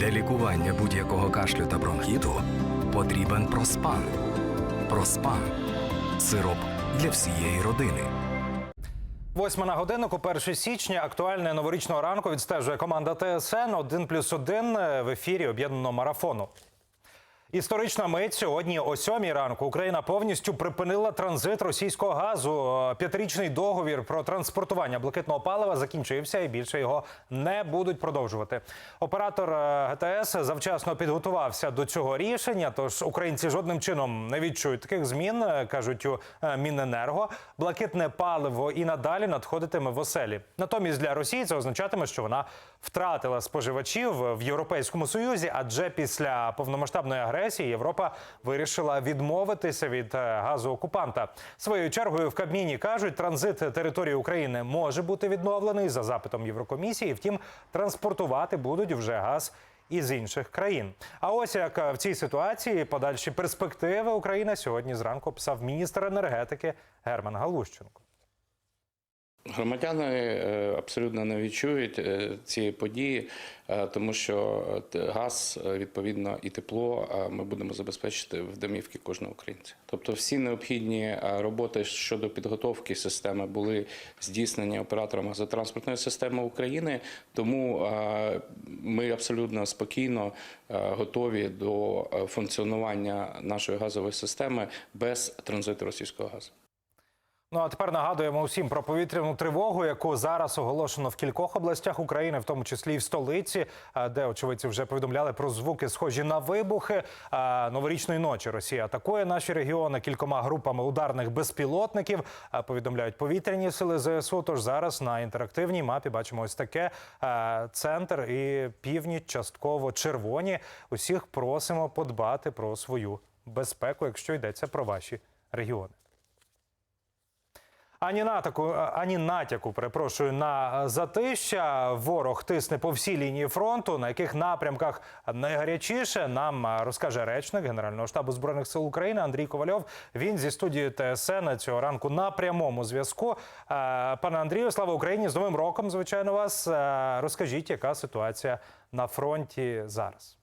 Для лікування будь-якого кашлю та бронхіту потрібен проспан. Проспан сироп для всієї родини. Восьма на годиннику, 1 січня. Актуальне новорічного ранку відстежує команда ТСН 1 плюс 1 в ефірі об'єднаного марафону. Історична мить сьогодні о сьомій ранку Україна повністю припинила транзит російського газу. П'ятирічний договір про транспортування блакитного палива закінчився і більше його не будуть продовжувати. Оператор е, ГТС завчасно підготувався до цього рішення. Тож українці жодним чином не відчують таких змін, е, кажуть у е, Міненерго. Блакитне паливо і надалі надходитиме в оселі. Натомість для Росії це означатиме, що вона втратила споживачів в Європейському Союзі, адже після повномасштабної агресії Європа вирішила відмовитися від е, газу окупанта. Своєю чергою в Кабміні кажуть, транзит території України може бути відновлений за запитом Єврокомісії. Втім, транспортувати будуть вже газ. Із інших країн, а ось як е, в цій ситуації подальші перспективи України сьогодні зранку писав міністр енергетики Герман Галущенко. Громадяни е, абсолютно не відчують е, ці події, е, тому що газ, відповідно, і тепло ми будемо забезпечити в домівки кожного українця. Тобто, всі необхідні роботи щодо підготовки системи були здійснені оператором газотранспортної системи України. Тому ми абсолютно спокійно готові до функціонування нашої газової системи без транзиту російського газу. Ну а тепер нагадуємо усім про повітряну тривогу, яку зараз оголошено в кількох областях України, в тому числі і в столиці, де очевидці вже повідомляли про звуки, схожі на вибухи. Новорічної ночі Росія атакує наші регіони кількома групами ударних безпілотників. Повідомляють повітряні сили ЗСУ. Тож зараз на інтерактивній мапі бачимо ось таке центр і північ частково червоні. Усіх просимо подбати про свою безпеку, якщо йдеться про ваші регіони. Ані натяку, ані натяку, перепрошую, на затища. Ворог тисне по всій лінії фронту. На яких напрямках найгарячіше нам розкаже речник Генерального штабу збройних сил України Андрій Ковальов. Він зі студії ТСН цього ранку на прямому зв'язку. Е, Пане Андрію, слава Україні! З новим роком, звичайно, вас Е, розкажіть, яка ситуація на фронті зараз.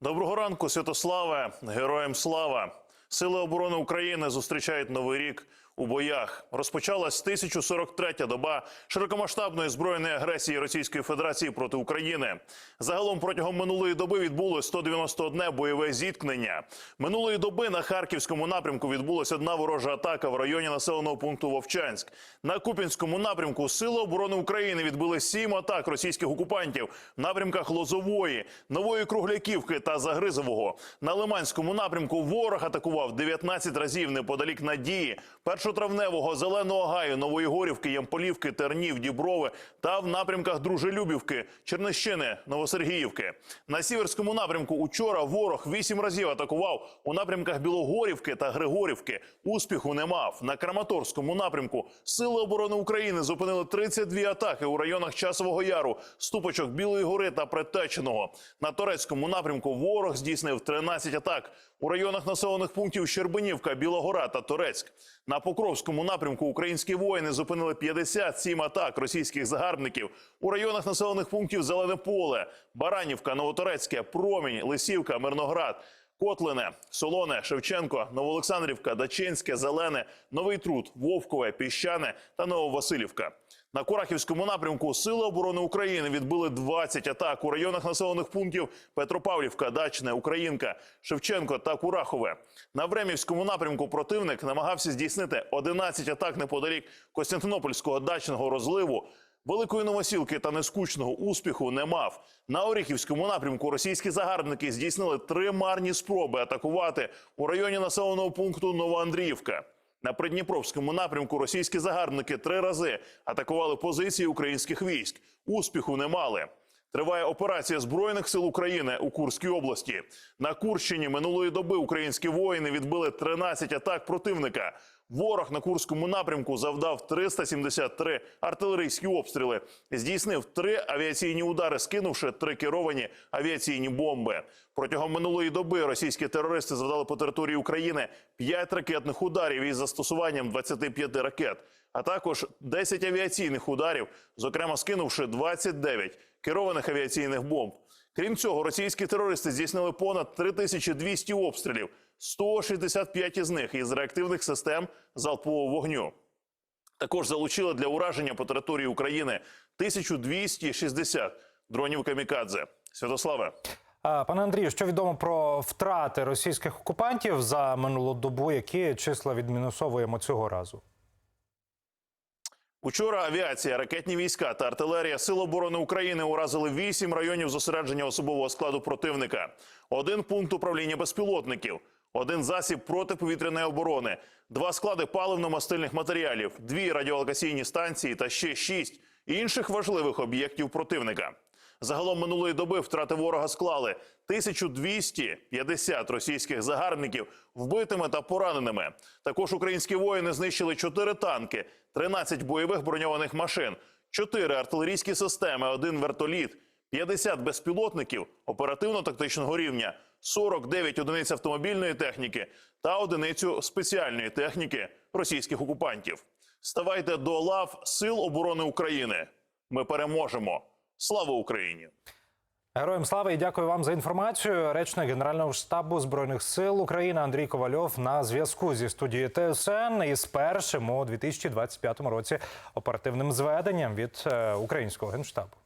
Доброго ранку, Святославе, героям слава! Сили оборони України зустрічають новий рік у боях. Розпочалась 1043-я доба широкомасштабної збройної агресії Російської Федерації проти України. Загалом протягом минулої доби відбулось 191 бойове зіткнення. Минулої доби на харківському напрямку відбулася одна ворожа атака в районі населеного пункту Вовчанськ. На Купінському напрямку Сили оборони України відбили сім атак російських окупантів в напрямках Лозової, Нової Кругляківки та Загризового. На Лиманському напрямку ворог атакував 19 разів неподалік Надії, першотравневого Зеленого Гаю, Нової Горівки, Ямполівки, Тернів, Діброви та в напрямках Дружелюбівки, Чернищини, Новосергіївки. На сіверському напрямку учора ворог вісім разів атакував у напрямках Білогорівки та Григорівки. Успіху не мав. На Краматорському напрямку Сили оборони України зупинили 32 атаки у районах Часового Яру, Ступочок, Білої Гори та Предтеченого. На Торецькому напрямку ворог здійснив 13 атак у районах населених пунктів Щербинівка, Білогора та Торецьк. На Покровському напрямку українські воїни зупинили 57 атак російських загарбників у районах населених пунктів Зелене Поле, Баранівка, Новоторецьке, Промінь, Лисівка, Мирноград. Котлине, Солоне, Шевченко, Новоолександрівка, Дачинське, Зелене, Новий Труд, Вовкове, Піщане та Нововасилівка. На Курахівському напрямку Сили оборони України відбили 20 атак у районах населених пунктів Петропавлівка, Дачне, Українка, Шевченко та Курахове. На Времівському напрямку противник намагався здійснити 11 атак неподалік Костянтинопольського дачного розливу. Великої новосілки та нескучного успіху не мав. На Оріхівському напрямку російські загарбники здійснили три марні спроби атакувати у районі населеного пункту Новоандріївка. На Придніпровському напрямку російські загарбники три рази атакували позиції українських військ. Успіху не мали. Триває операція збройних сил України у Курській області. На Курщині минулої доби українські воїни відбили 13 атак противника. Ворог на Курському напрямку завдав 373 артилерійські обстріли, здійснив три авіаційні удари, скинувши три керовані авіаційні бомби. Протягом минулої доби російські терористи завдали по території України 5 ракетних ударів із застосуванням 25 ракет, а також 10 авіаційних ударів, зокрема скинувши 29 керованих авіаційних бомб. Крім цього, російські терористи здійснили понад 3200 обстрілів, 165 із них із реактивних систем залпового вогню. Також залучили для ураження по території України 1260 дронів камікадзе. Святославе. Пане Андрію, що відомо про втрати російських окупантів за минулу добу? Які числа відмінусовуємо цього разу? Учора авіація, ракетні війська та артилерія Сил оборони України уразили вісім районів зосередження особового складу противника, один пункт управління безпілотників, один засіб протиповітряної оборони, два склади паливно-мастильних матеріалів, дві радіолокаційні станції та ще шість інших важливих об'єктів противника. Загалом минулої доби втрати ворога склали 1250 російських загарбників вбитими та пораненими. Також українські воїни знищили 4 танки, 13 бойових броньованих машин, 4 артилерійські системи, 1 вертоліт, 50 безпілотників оперативно-тактичного рівня, 49 одиниць автомобільної техніки та одиницю спеціальної техніки російських окупантів. Ставайте до лав Сил оборони України. Ми переможемо. Слава Україні! Героям слава і дякую вам за інформацію. Речник Генерального штабу збройних сил України Андрій Ковальов на зв'язку зі студією ТСН із першим у 2025 році оперативним зведенням від е, українського генштабу.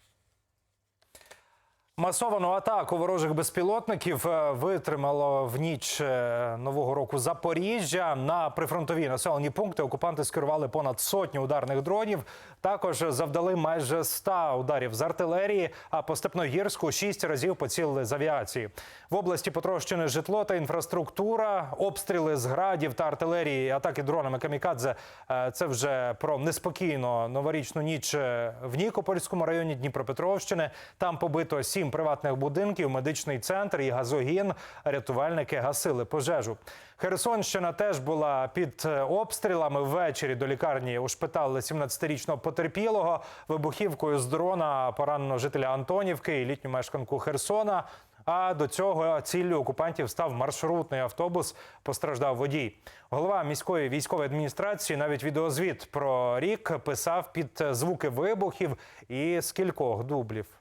Масовану атаку ворожих безпілотників е, витримало в ніч е, нового року Запоріжжя. На прифронтові населені пункти окупанти скерували понад сотню ударних дронів. Також завдали майже 100 ударів з артилерії. А по Степногірську шість разів поцілили з авіації. В області потрощене житло та інфраструктура, обстріли з градів та артилерії, атаки дронами камікадзе. Е, Це вже про неспокійну новорічну ніч в Нікопольському районі Дніпропетровщини. Там побито сім приватних будинків, медичний центр і газогін. Рятувальники гасили пожежу. Херсонщина теж була під е, обстрілами. Ввечері до лікарні ушпитали 17-річного потерпілого. Вибухівкою з дрона поранено жителя Антонівки і літню мешканку Херсона. А до цього ціллю окупантів став маршрутний автобус. Постраждав водій. Голова міської військової адміністрації навіть відеозвіт про рік писав під звуки вибухів і з кількох дублів.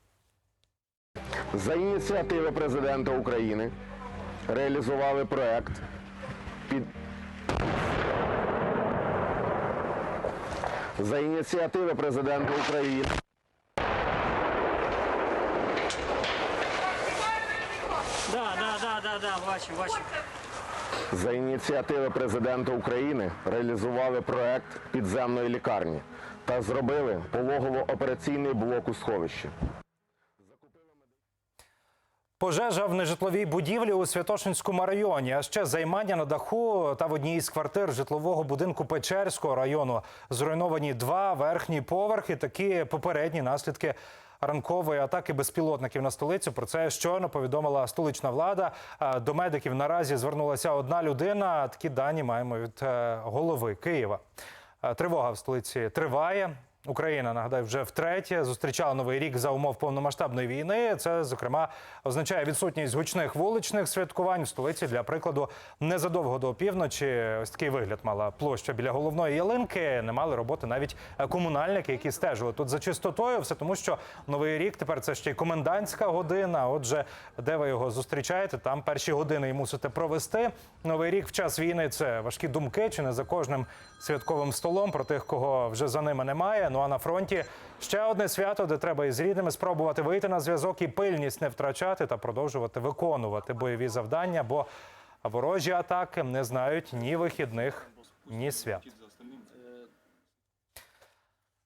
За ініціативи президента України реалізували проект під за ініціативи президента України Да, да, да, да, да, бачу, бачу. за ініціативи президента України реалізували проект підземної лікарні та зробили пологово-операційний блок у сховищі. Пожежа в нежитловій будівлі у Святошинському районі, а ще займання на даху та в одній із квартир житлового будинку Печерського району. Зруйновані два верхні поверхи. Такі попередні наслідки ранкової атаки безпілотників на столицю. Про це щойно повідомила столична влада. До медиків наразі звернулася одна людина. Такі дані маємо від е, голови Києва. Е, Тривога в столиці триває. Україна нагадаю вже втретє зустрічала новий рік за умов повномасштабної війни. Це зокрема означає відсутність гучних вуличних святкувань в столиці. Для прикладу, незадовго до півночі ось такий вигляд мала площа біля головної ялинки. Не мали роботи навіть комунальники, які стежили тут за чистотою. Все тому, що новий рік тепер це ще й комендантська година. Отже, де ви його зустрічаєте, там перші години і мусите провести. Новий рік в час війни це важкі думки, чи не за кожним святковим столом про тих, кого вже за ними немає. Ну а на фронті ще одне свято, де треба із рідними спробувати вийти на зв'язок і пильність не втрачати та продовжувати виконувати бойові завдання, бо ворожі атаки не знають ні вихідних, ні свят.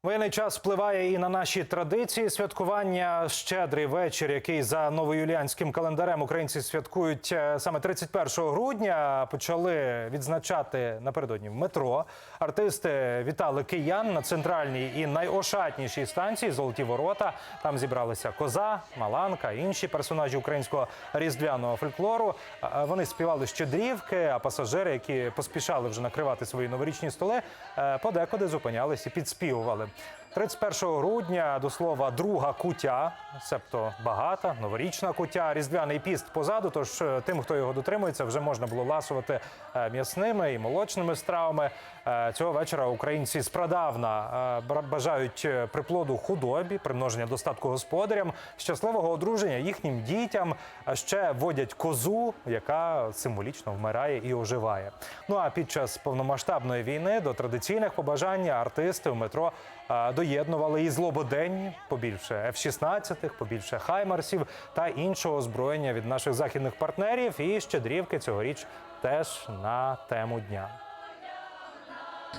Воєнний час впливає і на наші традиції святкування. Щедрий вечір, який за новоюліанським календарем українці святкують е, саме 31 грудня. Почали відзначати напередодні в метро. Артисти вітали киян на центральній і найошатнішій станції Золоті ворота. Там зібралися коза, маланка, інші персонажі українського різдвяного фольклору. Е, Вони співали щедрівки, а пасажири, які поспішали вже накривати свої новорічні столи, е, подекуди зупинялись і підспівували. 31 грудня, до слова, друга куття, себто багата, новорічна куття, різдвяний піст позаду. Тож е, тим, хто його дотримується, вже можна було ласувати е, м'ясними і молочними стравами. Е, Цього вечора українці спрадавна бажають приплоду худобі, примноження достатку господарям, щасливого одруження їхнім дітям. Ще водять козу, яка символічно вмирає і оживає. Ну а під час повномасштабної війни до традиційних побажань артисти в метро доєднували і злободенні, побільше F-16, побільше хаймарсів та іншого озброєння від наших західних партнерів. І щедрівки цьогоріч теж на тему дня.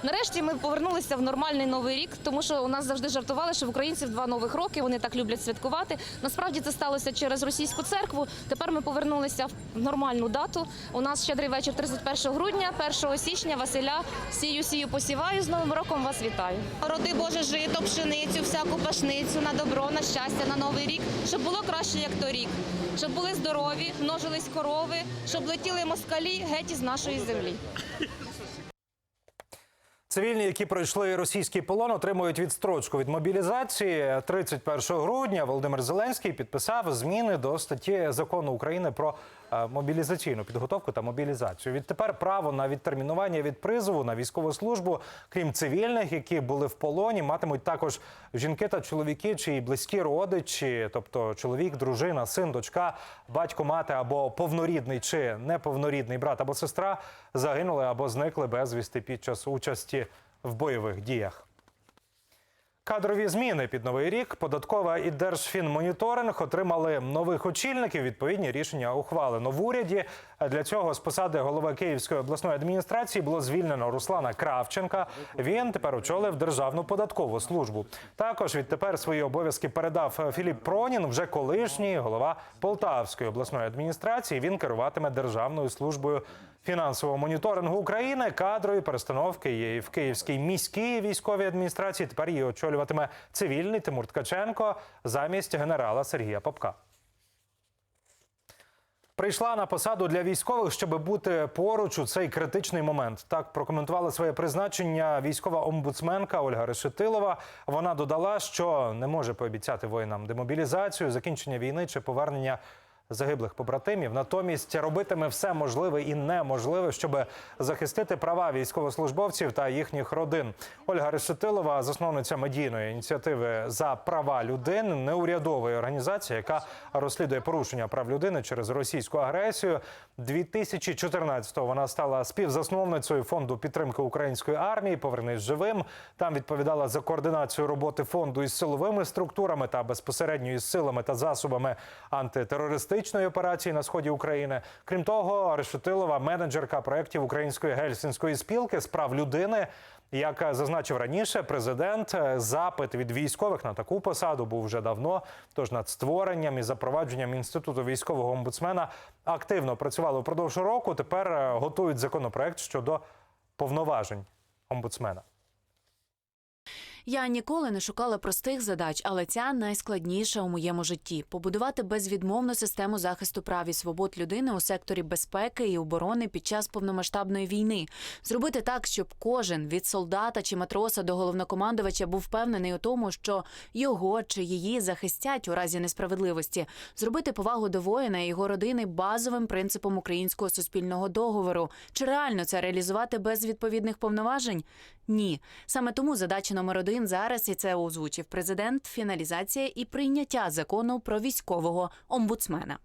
Нарешті ми повернулися в нормальний новий рік, тому що у нас завжди жартували, що в українців два нових роки. Вони так люблять святкувати. Насправді це сталося через російську церкву. Тепер ми повернулися в нормальну дату. У нас щедрий вечір 31 грудня, 1 січня. Василя сію, сію, посіваю. З новим роком вас вітаю. Роди Боже жито, пшеницю, всяку пашницю на добро, на щастя, на новий рік, щоб було краще, як торік, щоб були здорові, множились корови, щоб летіли москалі геть із нашої землі. Цивільні, які пройшли російський полон, отримують відстрочку від мобілізації. 31 грудня Володимир Зеленський підписав зміни до статті закону України про мобілізаційну підготовку та мобілізацію. Відтепер право на відтермінування від призову на військову службу, крім цивільних, які були в полоні, матимуть також жінки та чоловіки, чиї близькі родичі, тобто чоловік, дружина, син, дочка, батько, мати або повнорідний чи неповнорідний брат або сестра загинули або зникли безвісти під час участі в бойових діях. Кадрові зміни під новий рік податкова і держфінмоніторинг отримали нових очільників. Відповідні рішення ухвалено в уряді. Для цього з посади голови Київської обласної адміністрації було звільнено Руслана Кравченка. Він тепер очолив Державну податкову службу. Також відтепер свої обов'язки передав Філіп Пронін, вже колишній голова Полтавської обласної адміністрації. Він керуватиме Державною службою фінансового моніторингу України. Кадрові перестановки є і в Київській міській військовій адміністрації. Тепер її очолюватиме цивільний Тимур Ткаченко замість генерала Сергія Попка. Прийшла на посаду для військових, щоб бути поруч у цей критичний момент. Так прокоментувала своє призначення військова омбудсменка Ольга Решетилова. Вона додала, що не може пообіцяти воїнам демобілізацію, закінчення війни чи повернення загиблих побратимів. Натомість робитиме все можливе і неможливе, щоб захистити права військовослужбовців та їхніх родин. Ольга Решетилова, засновниця медійної ініціативи за права людини, неурядової організації, яка розслідує порушення прав людини через російську агресію. 2014-го вона стала співзасновницею фонду підтримки української армії. Повернись живим. Там відповідала за координацію роботи фонду із силовими структурами та безпосередньо із силами та засобами антитерористичної операції на сході України. Крім того, Решетилова менеджерка проєктів Української гельсінської спілки з прав людини. Як зазначив раніше, президент е, запит від військових на таку посаду був вже давно. Тож над створенням і запровадженням інституту військового омбудсмена активно працювали впродовж року. Тепер е, готують законопроект щодо повноважень омбудсмена. Я ніколи не шукала простих задач, але ця найскладніша у моєму житті побудувати безвідмовну систему захисту прав і свобод людини у секторі безпеки і оборони під час повномасштабної війни, зробити так, щоб кожен від солдата чи матроса до головнокомандувача був впевнений у тому, що його чи її захистять у разі несправедливості, зробити повагу до воїна і його родини базовим принципом українського суспільного договору. Чи реально це реалізувати без відповідних повноважень? Ні, саме тому задача номер один зараз, і це озвучив президент, фіналізація і прийняття закону про військового омбудсмена.